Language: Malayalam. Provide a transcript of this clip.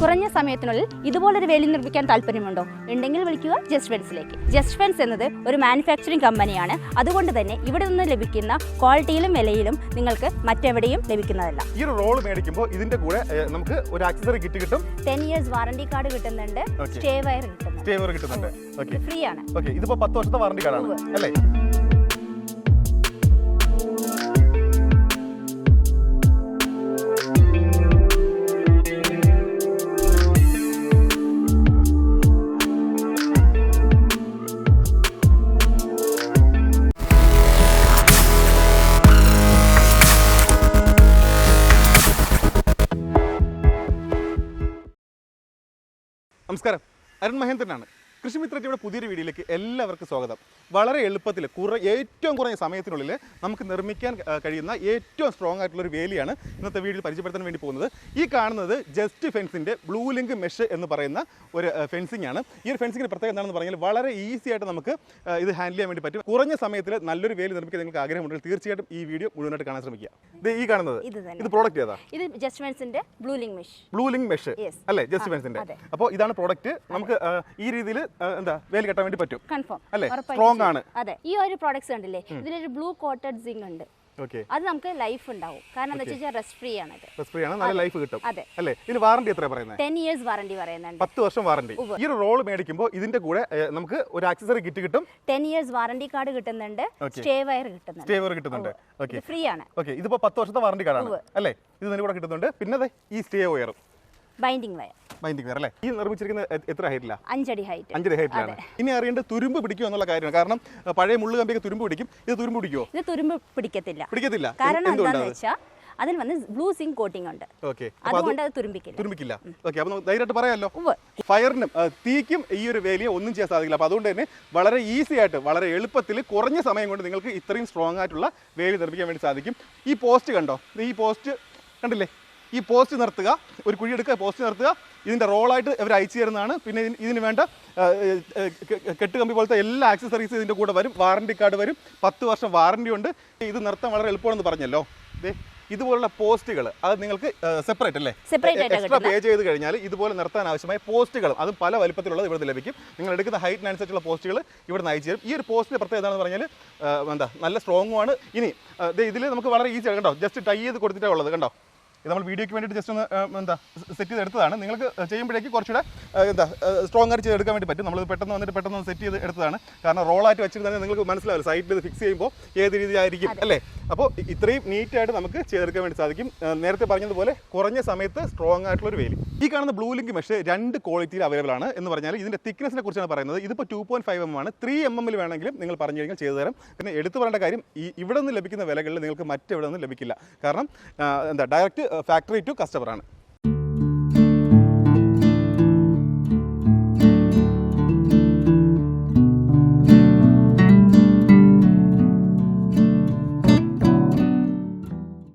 കുറഞ്ഞ സമയത്തിനുള്ളിൽ ഇതുപോലൊരു വേലി നിർമ്മിക്കാൻ താല്പര്യമുണ്ടോ? ഉണ്ടെങ്കിൽ വിളിക്കുക ജസ്റ്റ് ഫെൻസിലേക്ക് ജസ്റ്റ് ഫെൻസ് എന്നത് ഒരു മാനുഫാക്ചറിംഗ് കമ്പനിയാണ് അതുകൊണ്ട് തന്നെ ഇവിടെ നിന്ന് ലഭിക്കുന്ന ക്വാളിറ്റിയിലും വിലയിലും നിങ്ങൾക്ക് മറ്റെവിടെയും ലഭിക്കുന്നതല്ല. ഈ ഒരു റോൾ മേടിക്കുമ്പോൾ ഇതിന്റെ കൂടെ നമുക്ക് ഒരു ആക്സസറി കിറ്റ് കിട്ടും. ടെൻ ഇയേഴ്സ് വാറണ്ടി കാർഡ് കിട്ടുന്നുണ്ട്. സ്റ്റേ വയർ കിട്ടുന്നുണ്ട്. സ്റ്റേവർ കിട്ടുന്നുണ്ട്. ഓക്കേ ഫ്രീ ആണ്. ഓക്കെ ഇതിപ്പോ പത്ത് വർഷത്തെ വാറണ്ടി കാർഡാണ്. അല്ലേ? നമസ്കാരം. അരുൺ മഹേന്ദ്രനാണ്. കൃഷിമിത്ര ടിവിയുടെ പുതിയൊരു വീഡിയോയിലേക്ക് എല്ലാവർക്കും സ്വാഗതം. വളരെ എളുപ്പത്തിൽ കുറ ഏറ്റവും കുറഞ്ഞ സമയത്തിനുള്ളിൽ നമുക്ക് നിർമ്മിക്കാൻ കഴിയുന്ന ഏറ്റവും സ്ട്രോങ് ആയിട്ടുള്ള ഒരു വേലിയാണ് ഇന്നത്തെ വീഡിയോയിൽ പരിചയപ്പെടുത്താൻ വേണ്ടി പോകുന്നത്. ഈ കാണുന്നത് ജസ്റ്റ് ഫെൻസിന്റെ ബ്ലൂ ലിങ്ക് മെഷ് എന്ന് പറയുന്ന ഒരു ഫെൻസിംഗ് ആണ്. ഈ ഒരു ഫെൻസിങ്ങിന് പ്രത്യേകത എന്താണെന്ന് പറഞ്ഞാൽ വളരെ ഈസി ആയിട്ട് നമുക്ക് ഇത് ഹാൻഡിൽ ചെയ്യാൻ വേണ്ടി പറ്റും. കുറഞ്ഞ സമയത്തിൽ നല്ലൊരു വേലി നിർമ്മിക്കാൻ നിങ്ങൾക്ക് ആഗ്രഹമുണ്ടെങ്കിൽ തീർച്ചയായിട്ടും ഈ വീഡിയോ മുഴുവനായിട്ട് കാണാൻ ശ്രമിക്കുക. ഇത് ഈ കാണുന്നത് ഇത് പ്രോഡക്റ്റ് ഏതാ? ഇത് just ഫെൻസിന്റെ blue link mesh blue link mesh അല്ലേ? ജസ്റ്റ് ഫെൻസിന്റെ ഫെൻസിന്റെ അപ്പോൾ ഇതാണ് പ്രോഡക്റ്റ് നമുക്ക് ഈ രീതിയിൽ എന്താ വേലി കെട്ടാൻ വേണ്ടി പറ്റും. കൺഫേം അല്ലേ? സ്ട്രോങ് ആണ്. അതെ ഈ ഒരു പ്രോഡക്ട്സ് കണ്ടില്ലേ? ഇതിലൊരു ബ്ലൂ കോട്ടഡ് സിങ് ഉണ്ട്. അത് നമുക്ക് ലൈഫ് ഉണ്ടാവും. കാരണം എന്താ വെച്ചാൽ റെസ്റ്റ് ഫ്രീ ആണ് റെസ്റ്റ് ഫ്രീ ആണ്. നല്ല ലൈഫ് കിട്ടും. അതെ. അല്ലേ? ഇതിന് വാറണ്ടി എത്ര പറയുന്നത് ടെൻ ഇയേഴ്സ് വാറണ്ടി പറയുന്നുണ്ട്. പത്ത് വർഷം വാറണ്ടി ഈ ഒരു റോൾ മേടിക്കുമ്പോൾ ഇതിന്റെ കൂടെ നമുക്ക് ഒരു ആക്സസറി കിറ്റ് കിട്ടും. ടെൻ ഇയേഴ്സ് വാറണ്ടി കാർഡ് കിട്ടുന്നുണ്ട്. സ്റ്റേ വയർ കിട്ടുന്നുണ്ട്. സ്റ്റേ വയർ കിട്ടുന്നുണ്ട്. ഓക്കേ ഫ്രീ ആണ്. ഓക്കെ ഇതിപ്പോ പത്ത് വർഷത്തെ വാറണ്ടി കാർഡാണ് അല്ലേ? ഇത് ഇതിന് കൂടെ കിട്ടുന്നുണ്ട്. പിന്നെ ഈ stay wire binding wire binding wire അല്ലേ? ഈ നിർമ്മിച്ചിരിക്കുന്ന എത്ര ഹൈറ്റില്ല അഞ്ചടി ഹൈറ്റ് അഞ്ചര ഹൈറ്റിലാണ് ഇനി അറിയേണ്ട തുരുമ്പ് പിടിക്കും എന്നുള്ള കാര്യമാണ്. കാരണം പഴയ മുള്ളു കമ്പിയൊക്കെ തുരുമ്പ് പിടിക്കും. ഇത് തുരുമ്പ് പിടിക്കുമോ ഇത് തുരുമ്പ് പിടിക്കത്തില്ല. പിടിക്കത്തില്ല. കാരണം എന്താണെന്ന് വെച്ചാൽ അതിൽ വന്ന് ബ്ലൂ സിങ്ക് കോട്ടിംഗ് ഉണ്ട്. ഓക്കെ. അതുകൊണ്ട് അത് തുരുമ്പിക്കില്ല. തുരുമ്പിക്കില്ല. ഓക്കെ അപ്പോൾ ധൈര്യമായിട്ട് പറയാമല്ലോ ഫയറിനും തീക്കും ഈ ഒരു വേലിയ ഒന്നും ചെയ്യാൻ സാധിക്കില്ല. അപ്പോൾ അതുകൊണ്ട് തന്നെ വളരെ ഈസി ആയിട്ട് വളരെ എളുപ്പത്തിൽ കുറഞ്ഞ സമയം കൊണ്ട് നിങ്ങൾക്ക് ഇത്രയും സ്ട്രോങ് ആയിട്ടുള്ള വേലി നിർമ്മിക്കാൻ വേണ്ടി സാധിക്കും. ഈ പോസ്റ്റ് കണ്ടോ? ഈ പോസ്റ്റ് കണ്ടില്ലേ? ഈ പോസ്റ്റ് നിർത്തുക. ഒരു കുഴി എടുക്കുക പോസ്റ്റ് നിർത്തുക. ഇതിന്റെ റോളായിട്ട് ഇവർ അയച്ചു തരുന്നതാണ്. പിന്നെ ഇതിന് വേണ്ട കെട്ടുകമ്പി പോലത്തെ എല്ലാ ആക്സസറീസും ഇതിന്റെ കൂടെ വരും. വാറണ്ടി കാർഡ് വരും. പത്ത് വർഷം വാറണ്ടി ഉണ്ട്. ഇത് നിർത്താൻ വളരെ എളുപ്പമാണെന്ന് പറഞ്ഞല്ലോ. ഇതുപോലുള്ള പോസ്റ്റുകൾ അത് നിങ്ങൾക്ക് സെപ്പറേറ്റ് അല്ലേ? എക്സ്ട്രാ പേ ചെയ്ത് കഴിഞ്ഞാൽ ഇതുപോലെ നിർത്താൻ ആവശ്യമായ പോസ്റ്റുകളും അതും പല വലിപ്പത്തിലുള്ളത് ഇവിടെ ലഭിക്കും. നിങ്ങൾ എടുക്കുന്ന ഹൈറ്റിനനുസരിച്ചുള്ള പോസ്റ്റുകൾ ഇവിടെ നിന്ന് അയച്ചു തരും. ഈ ഒരു പോസ്റ്റിന്റെ പ്രത്യേകത എന്താണെന്ന് പറഞ്ഞാൽ എന്താ നല്ല സ്ട്രോങ്ങുമാണ് ഇനി ഇതിൽ നമുക്ക് വളരെ ഈസി ആണ്. കണ്ടോ? ജസ്റ്റ് ടൈ ചെയ്ത് കൊടുത്തിട്ടേ ഉള്ളത്. കണ്ടോ? ഇത് നമ്മൾ വീഡിയോയ്ക്ക് വേണ്ടിയിട്ട് ജസ്റ്റ് ഒന്ന് എന്താ സെറ്റ് ചെയ്ത് എടുത്തതാണ്. നിങ്ങൾക്ക് ചെയ്യുമ്പോഴേക്ക് കുറച്ചുകൂടെ എന്താ സ്ട്രോങ് ആയിട്ട് ചെയ്തെടുക്കാൻ വേണ്ടി പറ്റും. നമ്മൾ പെട്ടെന്ന് വന്നിട്ട് പെട്ടെന്ന് സെറ്റ് ചെയ്ത് എടുത്തതാണ്. കാരണം റോളായിട്ട് വെച്ചിരുന്നാൽ നിങ്ങൾക്ക് മനസ്സിലാവില്ല. സൈറ്റിൽ ഇത് ഫിക്സ് ചെയ്യുമ്പോൾ ഏത് രീതിയായിരിക്കും അല്ലേ? അപ്പോൾ ഇത്രയും നീറ്റായിട്ട് നമുക്ക് ചെയ്തെടുക്കാൻ വേണ്ടി സാധിക്കും. നേരത്തെ പറഞ്ഞതുപോലെ കുറഞ്ഞ സമയത്ത് സ്ട്രോങ് ആയിട്ടുള്ള ഒരു വേലി. ഈ കാണുന്ന ബ്ലൂ ലിങ്ക് മെഷ് രണ്ട് ക്വാളിറ്റിയിൽ അവൈലബിൾ ആണ് എന്ന് പറഞ്ഞാൽ ഇതിന്റെ തിക്നെസിനെ കുറിച്ചാണ് പറയുന്നത്. ഇതിപ്പോൾ ടു പോയിന്റ് ഫൈവ് എം ആണ്. ത്രീ എം എമ്മിൽ വേണമെങ്കിലും നിങ്ങൾ പറഞ്ഞു കഴിഞ്ഞാൽ ചെയ്തു തരാം. പിന്നെ എടുത്തു പറയേണ്ട കാര്യം ഈ ഇവിടെ നിന്ന് ലഭിക്കുന്ന വിലകളിൽ നിങ്ങൾക്ക് മറ്റെവിടെ നിന്നും ലഭിക്കില്ല. കാരണം എന്താ ഡയറക്റ്റ് ഫാക്ടറി ടു കസ്റ്റമർ ആണ്.